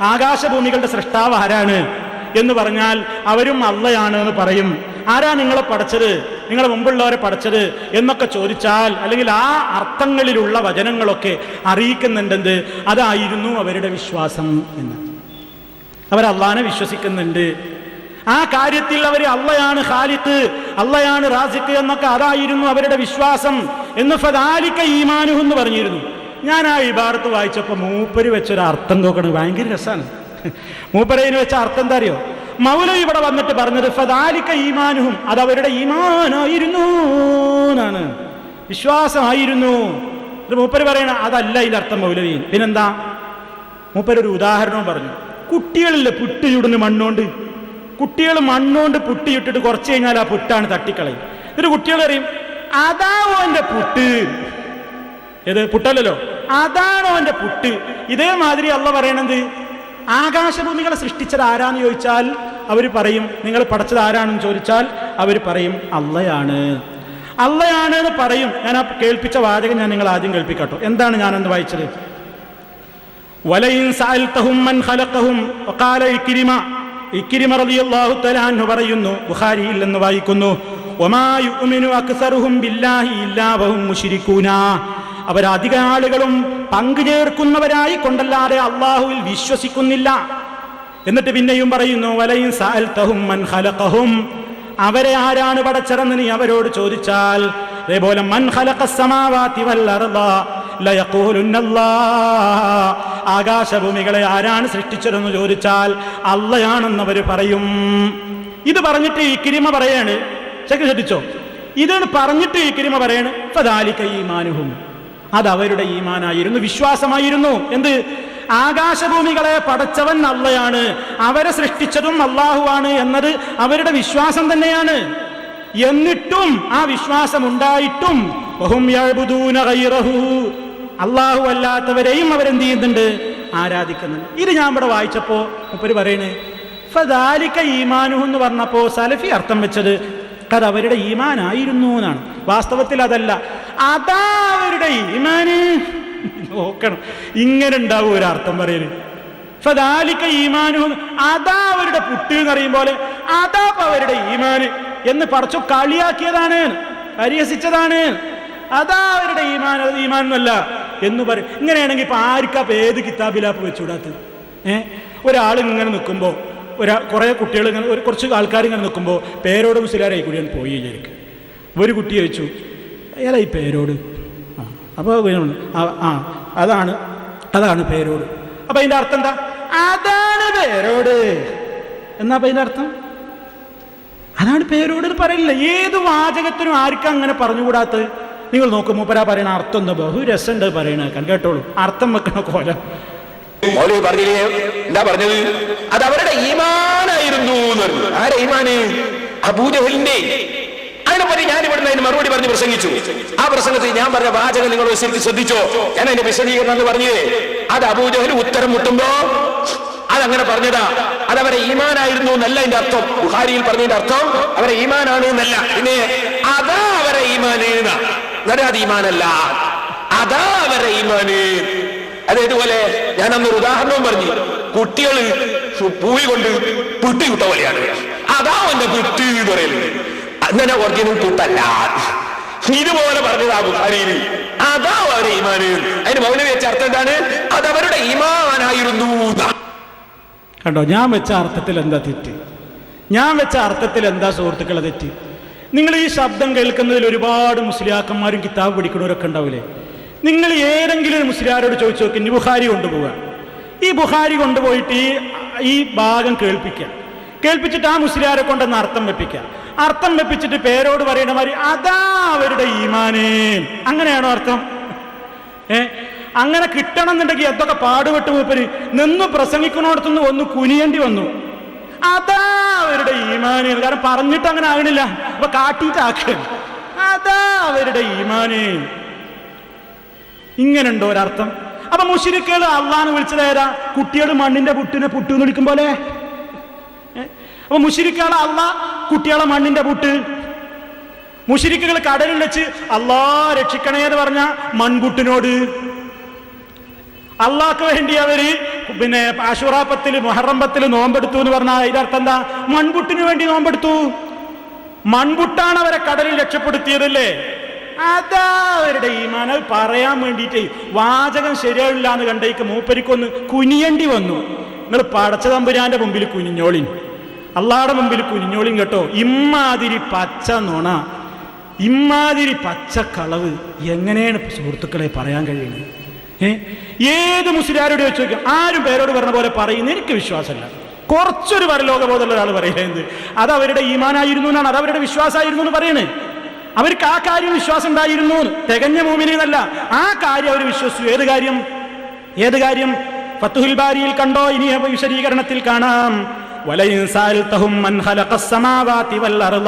ആകാശഭൂമികളുടെ സൃഷ്ടാവ് ആരാണ് എന്ന് പറഞ്ഞാൽ അവരും അള്ളയാണ് എന്ന് പറയും. ആരാ നിങ്ങളെ പഠിച്ചത്? നിങ്ങളെ മുമ്പുള്ളവരെ പഠിച്ചത്? എന്നൊക്കെ ചോദിച്ചാൽ അല്ലെങ്കിൽ ആ അർത്ഥങ്ങളിലുള്ള വചനങ്ങളൊക്കെ അറിയിക്കുന്നുണ്ടെന്ത്? അതായിരുന്നു അവരുടെ വിശ്വാസം എന്ന്. അവർ അള്ളാനെ വിശ്വസിക്കുന്നുണ്ട്. ആ കാര്യത്തിൽ അവർ അള്ളയാണ് ഖാലിത്ത് അള്ളയാണ് റാസിഖ് എന്നൊക്കെ അതായിരുന്നു അവരുടെ വിശ്വാസം എന്ന് ഫദാലിക്ക ഈമാനു എന്ന് പറഞ്ഞിരുന്നു. ഞാൻ ആ ഇബാറത്ത് വായിച്ചപ്പോൾ മൂപ്പര് വെച്ചൊരു അർത്ഥം നോക്കണം ഭയങ്കര രസമാണ് മൂപ്പരയിന് വെച്ച അർത്ഥം എന്താ അറിയോ? മൗല ഇവിടെ വന്നിട്ട് പറഞ്ഞത് ഫദാലിക്ക ഈമാനുഹും അത് അവരുടെ ഈമാനായിരുന്നു എന്നാണ് വിശ്വാസമായിരുന്നു മൂപ്പര് പറയണ അതല്ല ഇതിലർത്ഥം മൗലവീൻ പിന്നെന്താ? മൂപ്പരൊരു ഉദാഹരണവും പറഞ്ഞു. കുട്ടികളില്ലേ പുട്ട് മണ്ണുകൊണ്ട് കുട്ടികൾ മണ്ണുകൊണ്ട് പുട്ടിയിട്ടിട്ട് കുറച്ച് കഴിഞ്ഞാൽ ആ പുട്ടാണ് തട്ടിക്കളയും എന്നിട്ട് കുട്ടികൾ പറയും അതാവോ എന്റെ പുട്ട്. ഏത്? പുട്ടല്ലല്ലോ? അതാണോ അവന്റെ പുട്ട്? ഇതേമാതിരി അല്ല പറയണത്. ആകാശഭൂമികളെ സൃഷ്ടിച്ചത് ആരാന്ന് ചോദിച്ചാൽ അവർ പറയും നിങ്ങൾ പഠിച്ചത് ആരാണെന്ന് ചോദിച്ചാൽ അവർ പറയും അള്ളയാണ്. അള്ളയാണ് എന്ന് പറയും. ഞാൻ ആ കേൾപ്പിച്ച വാചകം ഞാൻ നിങ്ങൾ ആദ്യം കേൾപ്പിക്കട്ടോ. എന്താണ് ഞാൻ എന്ത് വായിച്ചത് പറയുന്നു ബുഖാരിയിൽ എന്ന് വായിക്കുന്നു അധിക ആളുകളും പങ്കുചേർക്കുന്നവരായി കൊണ്ടല്ലാതെ അള്ളാഹുവിൽ വിശ്വസിക്കുന്നില്ല. എന്നിട്ട് പിന്നെയും പറയുന്നു സഅൽതഹും മൻ അവരെ ആരാണ് പടച്ചതെന്ന് നീ അവരോട് ചോദിച്ചാൽ അതേപോലെ മൻ ആകാശഭൂമികളെ ആരാണ് സൃഷ്ടിച്ചതെന്ന് ചോദിച്ചാൽ അള്ളയാണെന്ന് അവർ പറയും. ഇത് പറഞ്ഞിട്ട് ഈ കിരിമ പറയാണ്. ശ്രദ്ധിച്ചോ? ഇതാണ് പറഞ്ഞിട്ട് ഈ കിരിമ പറയാണ്. ഈ ഈമാനുഹും. അത് അവരുടെ ഈമാനായിരുന്നു വിശ്വാസമായിരുന്നു. എന്ത്? ആകാശഭൂമികളെ പടച്ചവൻ അള്ളയാണ് അവരെ സൃഷ്ടിച്ചതും അള്ളാഹുവാണ് എന്നത് അവരുടെ വിശ്വാസം തന്നെയാണ്. എന്നിട്ടും ആ വിശ്വാസം ഉണ്ടായിട്ടും അള്ളാഹു അല്ലാത്തവരെയും അവരെന്ത് ചെയ്യുന്നുണ്ട്? ആരാധിക്കുന്നുണ്ട്. ഇത് ഞാൻ ഇവിടെ വായിച്ചപ്പോ മുപ്പര് പറയണേ ഈമാനു എന്ന് പറഞ്ഞപ്പോ സലഫി അർത്ഥം വെച്ചത് അത് അവരുടെ ഈമാനായിരുന്നു എന്നാണ്. വാസ്തവത്തിൽ അതല്ല. അതാ അവരുടെ ഈമാന്. നോക്കണം. ഇങ്ങനെ ഉണ്ടാവും ഒരു അർത്ഥം പറയൽ. ഫദാലിക്ക ഈമാനു അതാ അവരുടെ പുട്ട് എന്ന് അറിയും പോലെ അതാ അവരുടെ ഈമാന് എന്ന് പറച്ചു കളിയാക്കിയതാണ് പരിഹസിച്ചതാണ്. അതാ അവരുടെ ഈമാൻ അത് ഈമാൻ എന്നല്ല എന്ന് പറയും. ഇങ്ങനെയാണെങ്കിൽ ഇപ്പൊ ആർക്കാ ഇപ്പൊ ഏത് കിതാബിലാപ്പ് വെച്ചുകൂടാത്തത് ഏഹ് ഒരാൾ ഇങ്ങനെ നിൽക്കുമ്പോൾ ഒരാ കുറേ കുട്ടികൾ ഇങ്ങനെ ഒരു കുറച്ച് ആൾക്കാർ ഇങ്ങനെ നിൽക്കുമ്പോൾ പേരോട് മുസ്ലിയാരായി കൂടിയാണ് പോയി വിചാരിക്കും. ഒരു കുട്ടി ചോദിച്ചു ഏതാ ഈ പേരോട്? അപ്പോൾ ആ അതാണ് അതാണ് പേരോട്. അപ്പം അതിന്റെ അർത്ഥം എന്താ? അതാണ് പേരോട്. എന്നാ അപ്പം അതിന്റെ അർത്ഥം? അതാണ് പേരോട് എന്ന് പറയില്ല. ഏത് വാചകത്തിനും ആർക്കും അങ്ങനെ പറഞ്ഞുകൂടാത്തത്? നിങ്ങൾ നോക്കും മൂപ്പരാ പറയണ അർത്ഥം എന്താ? ബഹു ഉണ്ട് പറയണ കാൻ കേട്ടോളൂ. അർത്ഥം വെക്കണ കോലം. പറഞ്ഞില്ലേ? എന്താ പറഞ്ഞത്? അത് അവരുടെ ഈമാനായിരുന്നു ആരെ ഈമാന്? അബൂജഹലിന്റെ. അതിനെപ്പറ്റി ഞാൻ ഇവിടുന്ന് അതിന് മറുപടി പറഞ്ഞ് പ്രസംഗിച്ചു. ആ പ്രസംഗത്തിൽ ഞാൻ പറഞ്ഞ വാചകം നിങ്ങൾ ശരിക്കും ശ്രദ്ധിച്ചോ? ഞാൻ അതിന്റെ വിശദീകരണം എന്ന് പറഞ്ഞു അത് അബൂജഹൽ ഉത്തരം മുട്ടുമ്പോ അതങ്ങനെ പറഞ്ഞതാ. അതവരെ ഈമാനായിരുന്നു എന്നല്ല അതിന്റെ അർത്ഥം. ബുഹാരിയിൽ പറഞ്ഞതിന്റെ അർത്ഥം അവരെ ഈമാനാണ് എന്നല്ല. പിന്നെ അതാ അവരെ ഈമാന് എന്നാ. എന്നാലും ഈമാനല്ല. അതാ അവരെ ഈമാന് അത് ഇതുപോലെ ഞാൻ അന്നൊരു ഉദാഹരണവും പറഞ്ഞു. കുട്ടികൾ പൂവി കൊണ്ട് പുട്ടി വിട്ട പോലെയാണ്. അതാ എന്റെ പുട്ടി പറയുന്നത്. അങ്ങനെ ഒറിജിനൽ കൂട്ടല്ല. ഇതുപോലെ പറഞ്ഞതാ ബുഖാരിയിൽ അതാ അവരുടെ ഈമാന്. അതിന് മൗലവി വെച്ച അർത്ഥം എന്താണ്? അത് അവരുടെ ഈമാനായിരുന്നു. കണ്ടോ ഞാൻ വെച്ച അർത്ഥത്തിൽ എന്താ തെറ്റ്? ഞാൻ വെച്ച അർത്ഥത്തിൽ എന്താ സുഹൃത്തുക്കളെ തെറ്റ്? നിങ്ങൾ ഈ ശബ്ദം കേൾക്കുന്നതിൽ ഒരുപാട് മുസ്ലിയാക്കന്മാരും കിതാബ് പഠിക്കുന്നവരൊക്കെ ഉണ്ടാവില്ലേ? നിങ്ങൾ ഏതെങ്കിലും മുസ്ലിയാരോട് ചോദിച്ചു നോക്കി ഇനി ബുഹാരി കൊണ്ടുപോവുക ഈ ബുഹാരി കൊണ്ടുപോയിട്ട് ഈ ഈ ഭാഗം കേൾപ്പിക്കുക. കേൾപ്പിച്ചിട്ട് ആ മുസ്ലിയാരെ കൊണ്ടൊന്ന് അർത്ഥം വെപ്പിക്കുക. അർത്ഥം വെപ്പിച്ചിട്ട് പേരോട് പറയുന്ന മാതിരി അതാ അവരുടെ ഈമാനേ. അങ്ങനെയാണോ അർത്ഥം? ഏ? അങ്ങനെ കിട്ടണം എന്നുണ്ടെങ്കിൽ എന്തൊക്കെ പാടുപെട്ട് മൂപ്പര്? നിന്ന് പ്രസംഗിക്കണോടത്തുനിന്ന് ഒന്ന് കുനിയേണ്ടി വന്നു. അതാ അവരുടെ ഈമാന്. കാരണം പറഞ്ഞിട്ട് അങ്ങനെ ആകണില്ല. അപ്പൊ കാട്ടിയിട്ടാക്കുക അതാ അവരുടെ ഈമാന്. ഇങ്ങനുണ്ടോ ഒരർത്ഥം? അപ്പൊ മുഷിരിക്കുകൾ അള്ളാന്ന് വിളിച്ചത് ഏതാ? കുട്ടികൾ മണ്ണിന്റെ പുട്ടിനെ പുട്ടു എന്ന് വിളിക്കും പോലെ? അപ്പൊ മുഷിരിക്കാണ് അള്ള കുട്ടികളെ മണ്ണിന്റെ പുട്ട്. മുഷിരിക്കുകൾ കടലിൽ വെച്ച് അള്ളാ രക്ഷിക്കണേ എന്ന് പറഞ്ഞ മൺപുട്ടിനോട് അള്ളാഹ്ക്ക് വേണ്ടി അവർ പിന്നെ ആശുറാപ്പത്തിൽ മൊഹറമ്പത്തിൽ നോമ്പെടുത്തു എന്ന് പറഞ്ഞാൽ അതിന്റെ അർത്ഥം എന്താ? മൺപുട്ടിന് വേണ്ടി നോമ്പെടുത്തു. മൺപുട്ടാണ് അവരെ കടലിൽ രക്ഷപ്പെടുത്തിയതല്ലേ? അതാ അവരുടെ അത് പറയാൻ വേണ്ടിയിട്ട് വാചകം ശരിയാവില്ല എന്ന് കണ്ടേക്ക് മൂപ്പരിക്കൊന്ന് കുനിയേണ്ടി വന്നു. നിങ്ങൾ പടച്ച തമ്പുരാന്റെ മുമ്പിൽ കുനിഞ്ഞോളിൻ. അള്ളാടെ മുമ്പിൽ കുഞ്ഞോളിയും കേട്ടോ. ഇമ്മാതിരി പച്ച നുണ ഇമ്മാതിരി പച്ച കളവ് എങ്ങനെയാണ് സുഹൃത്തുക്കളെ പറയാൻ കഴിയുന്നത്? ഏ? ഏത് മുസ്ലിയാരോട് വെച്ച് നോക്കും ആരും പേരോട് പറഞ്ഞ പോലെ പറയുന്ന എനിക്ക് വിശ്വാസമില്ല. കുറച്ചൊരു പരലോകബോധമുള്ള ഒരാൾ പറയുന്നത് അത് അവരുടെ ഈമാനായിരുന്നു എന്നാണ് അത് അവരുടെ വിശ്വാസമായിരുന്നു എന്ന് പറയുന്നത് അവർക്ക് ആ കാര്യം വിശ്വാസം ഉണ്ടായിരുന്നു. തികഞ്ഞ മൂമിനെന്നല്ല ആ കാര്യം അവർ വിശ്വസിച്ചു. ഏത് കാര്യം? ഏത് കാര്യം? ഫത്തുഹുൽ ബാരിയിൽ കണ്ടോ? ഇനി വിശദീകരണത്തിൽ കാണാം. ولئن سألتهم من خلق السماوات والأرض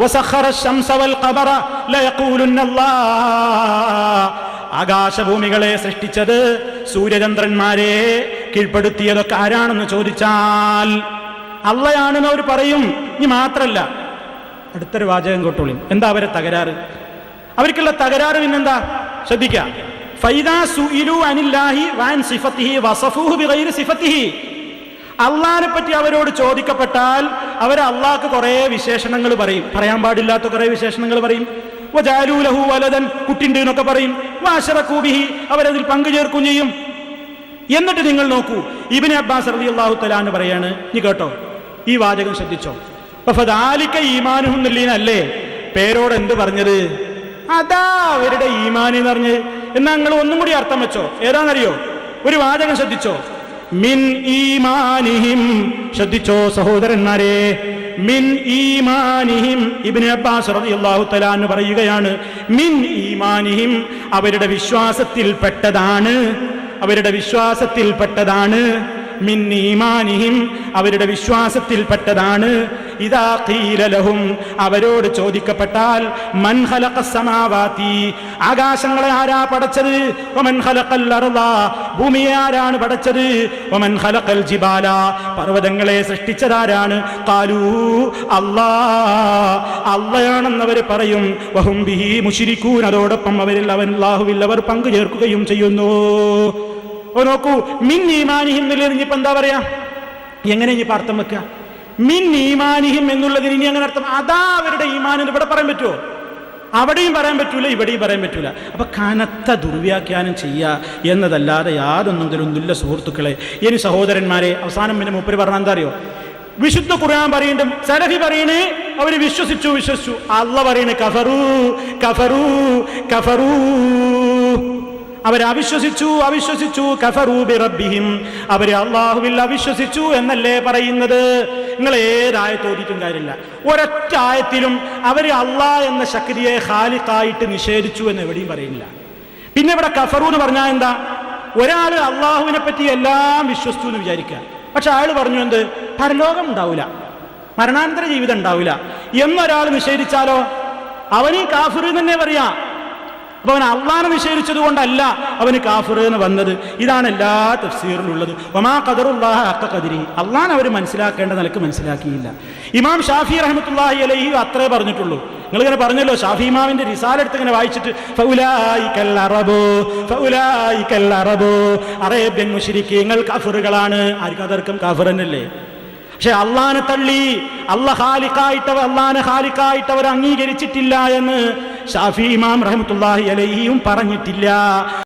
وسخر الشمس والقمر ليقولن الله ആകാശഭൂമികളെ സൃഷ്ടിച്ചത് സൂര്യചന്ദ്രന്മാരെ കീഴ്പ്പെടുത്തിയതൊക്കെ ആരാണെന്ന് ചോദിച്ചാൽ അള്ളയാണെന്ന് അവർ പറയും ഇനി മാത്രല്ല അടുത്തൊരു വാചകം കൊട്ടോളി എന്താ അവരെ തകരാറ് അവർക്കുള്ള തകരാറ് പിന്നെന്താ ശ്രദ്ധിക്ക ഫൈദാ സുഇലു അനില്ലാഹി വാൻ സിഫത്തിഹി വസഫൂഹു ബിഗൈരി സിഫത്തിഹി അള്ളാഹിനെ പറ്റി അവരോട് ചോദിക്കപ്പെട്ടാൽ അവർ അള്ളാഹ്ക്ക് കുറേ വിശേഷണങ്ങൾ പറയും. പറയാൻ പാടില്ലാത്ത കുറേ വിശേഷണങ്ങൾ പറയും. വജാലൂലഹു വലതൻ കുട്ടിണ്ട് എന്നൊക്കെ പറയും. വാശറക്കൂബിഹി അവരതിൽ പങ്കുചേർക്കും ചെയ്യും. എന്നിട്ട് നിങ്ങൾ നോക്കൂ ഇബിന് അബ്ബാസ് അലി അള്ളാഹു തലാന്ന് പറയാണ്. നീ കേട്ടോ ഈ വാചകം ശ്രദ്ധിച്ചോ. ഫദാലിക്ക ഈമാനുഹുന്നില്ലീനല്ലേ പേരോട് എന്ത് പറഞ്ഞത്? അതാ അവരുടെ ഈമാൻ എന്ന് പറഞ്ഞ്. എന്നാ നിങ്ങൾ ഒന്നും കൂടി അർത്ഥം വെച്ചോ. ഏതാണെന്നറിയോ ഒരു വാചകം ശ്രദ്ധിച്ചോ. മിൻ ഈമാനിഹിം ശ്രദ്ധിച്ചോ സഹോദരന്മാരെ മിൻ ഈമാനിഹിം ഇബ്നു അബ്ബാസ് റളിയല്ലാഹു തആല എന്ന് പറയുകയാണ് മിൻ ഈമാനിഹിം അവരുടെ വിശ്വാസത്തിൽപ്പെട്ടതാണ് അവരുടെ വിശ്വാസത്തിൽപ്പെട്ടതാണ് മിൻ ഈമാനിഹിം അവരുടെ വിശ്വാസത്തിൽപ്പെട്ടതാണ് ഇതാ ഖീലലഹും അവരോട് ചോദിക്കപ്പെട്ടാൽ മൻ ഖലഖ സമാവാതി? ആകാശങ്ങളെ ആരാ പടച്ചത്? ഭൂമിയെ ആരാണ് പടച്ചത്? ജിബാല. പർവതങ്ങളെ സൃഷ്ടിച്ചതാരാണ്? ഖാലൂ അല്ലാ. അള്ളയാണെന്നവർ പറയും വഹും ബിഹി മുഷിരിക്കൂൻ അതോടൊപ്പം അവരിൽ അവൻ അള്ളാഹുവിൽ അവർ പങ്കു ചേർക്കുകയും ചെയ്യുന്നു നോക്കൂ മിന്നി ഈമാനിഹിം എന്നില്ല ഇനിയിപ്പോ എന്താ പറയാ? എങ്ങനെ ഇനി പാർത്ഥം വെക്കുക മിൻ ഈമാനിഹിം എന്നുള്ളതിന് ഇനി അങ്ങനെ അർത്ഥം. അതാ അവരുടെ ഈമാൻ എന്ന് ഇവിടെ പറയാൻ പറ്റുമോ അവിടെയും പറയാൻ പറ്റൂല ഇവിടെയും പറയാൻ പറ്റൂല. അപ്പൊ കനത്ത ദുർവ്യാഖ്യാനം ചെയ്യുക എന്നതല്ലാതെ യാതൊന്നെങ്കിലും ഒന്നുമില്ല സുഹൃത്തുക്കളെ. ഇനി സഹോദരന്മാരെ അവസാനം പിന്നെ മൂപ്പര് പറഞ്ഞാൽ എന്താ അറിയോ? വിശുദ്ധ ഖുർആൻ പറയുന്നുണ്ട് സലഫി പറയണേ അവർ വിശ്വസിച്ചു വിശ്വസിച്ചു. അള്ള പറയണേ കഫറു കഫറു കഫറു. അവർ അവിശ്വസിച്ചു കഫറൂബി റബ്ബിഹിം. അവർ അള്ളാഹുവിൽ അവിശ്വസിച്ചു എന്നല്ലേ പറയുന്നത്? നിങ്ങൾ ഏതായത്ത് ഓതിയിട്ടും കാര്യമില്ല. ഒരൊറ്റ ആയത്തിലും അവർ അള്ളാഹ് എന്ന ശക്തിയെ ഹാലിത്തായിട്ട് നിഷേധിച്ചു എന്ന് എവിടെയും പറയുന്നില്ല. പിന്നെ ഇവിടെ കഫറു എന്ന് പറഞ്ഞാൽ എന്താ? ഒരാൾ അള്ളാഹുവിനെ പറ്റി എല്ലാം വിശ്വസിച്ചു എന്ന് വിചാരിക്കുക. പക്ഷെ അയാൾ പറഞ്ഞു എന്ത്? പരലോകം ഉണ്ടാവില്ല മരണാനന്തര ജീവിതം ഉണ്ടാവില്ല എന്നൊരാൾ നിഷേധിച്ചാലോ? അവനീ എന്ന് തന്നെ പറയാം. അപ്പൊ അവൻ അള്ളാഹ് നിഷേധിച്ചത് കൊണ്ടല്ല അവന് കാഫിർ എന്ന് വന്നത്. ഇതാണ് എല്ലാ തഫ്സീറിലുള്ളത്. ഒമാ ഖദറുല്ലാഹ അക്ക കതിരി അള്ളാൻ അവർ മനസ്സിലാക്കേണ്ട നിലയ്ക്ക് മനസ്സിലാക്കിയില്ല. ഇമാം ഷാഫി റഹ്മത്തുള്ളാഹി അലൈഹി അത്രേ പറഞ്ഞിട്ടുള്ളൂ. നിങ്ങൾ നിങ്ങളിങ്ങനെ പറഞ്ഞല്ലോ ഷാഫി ഇമാമിന്റെ റിസാലെടുത്ത് ഇങ്ങനെ വായിച്ചിട്ട് അറേബ്യൻ മുശ്രിക്കീങ്ങൾ കാഫിറുകളാണ്. ആർക്കും അതർക്കും കാഫർ തന്നെയല്ലേ? പക്ഷെ അള്ളാനെ തള്ളി അള്ള ഹാലിക്കായിട്ടവർ അള്ളാനെ ഹാലിക്കായിട്ടവർ അംഗീകരിച്ചിട്ടില്ല എന്ന് ഷാഫി ഇമാം റഹമത്തുല്ലാഹി അലൈഹിയും പറഞ്ഞിട്ടില്ല.